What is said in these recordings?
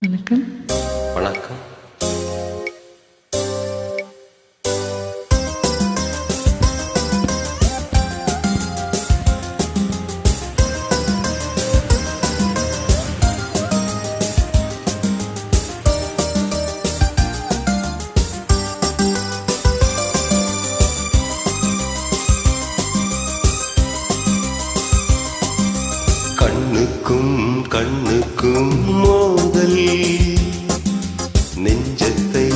வணக்கம். வணக்கம். கண்ணுக்கும் கண்ணுக்கும் மோதல். நெஞ்சத்தை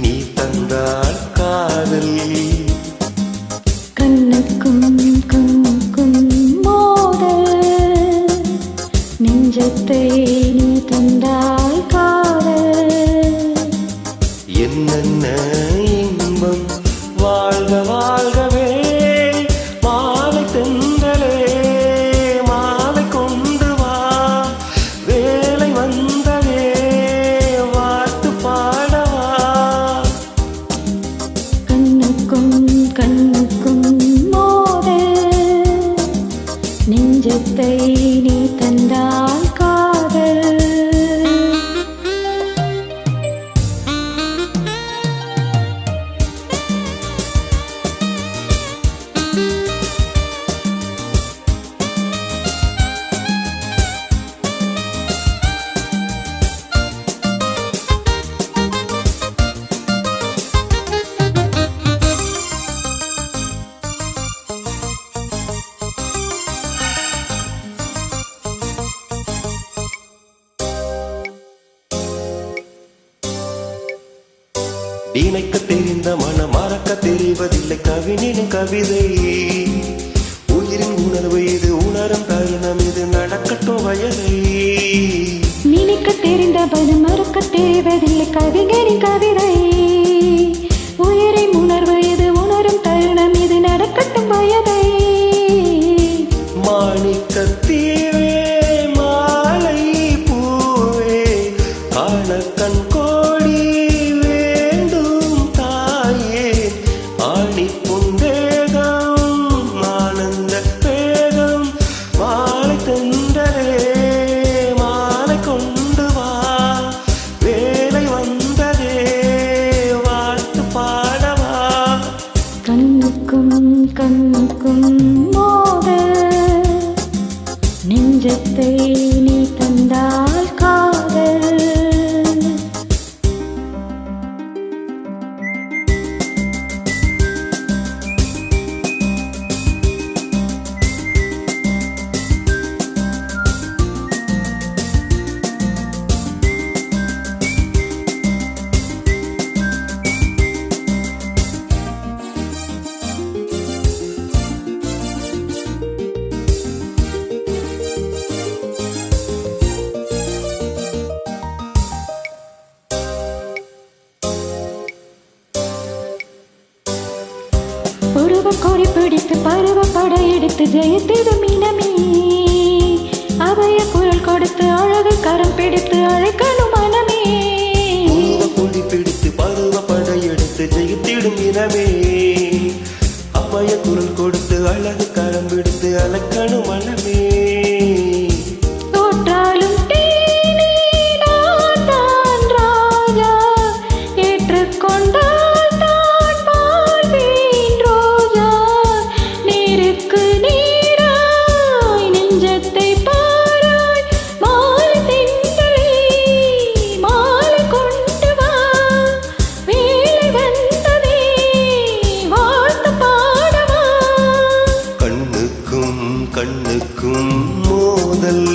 நீ தந்தால் காதல். நெஞ்சத்தை நீ தந்தால் இணைக்க தெரிந்த மனம் மறக்க தெரிவதில்லை. கவினின் கவிதை. உயிரின் உணர்வு இது உணரும் தருணம் இது நடக்கட்டும் வயதை நினைக்க தெரிந்த பலம் மறக்க தெரிவதில்லை கவிஞரின் கவிதை நெஞ்சத்தை நீ தந்தால் கா பருவ கொடி பிடித்து பருவ படையெடுத்து ஜெயித்தது மீனமே. அவைய குரல் கொடுத்து அழகு கரம் பிடித்து அழைக்கணும் மனமே. பூவ பிடித்து பருவ படையெடுத்து ஜெயித்திடும் இனமே அப்பய குரல் கொடுத்து அழகு கரம் பிடித்து அழைக்கணும் மனமே. மோதல்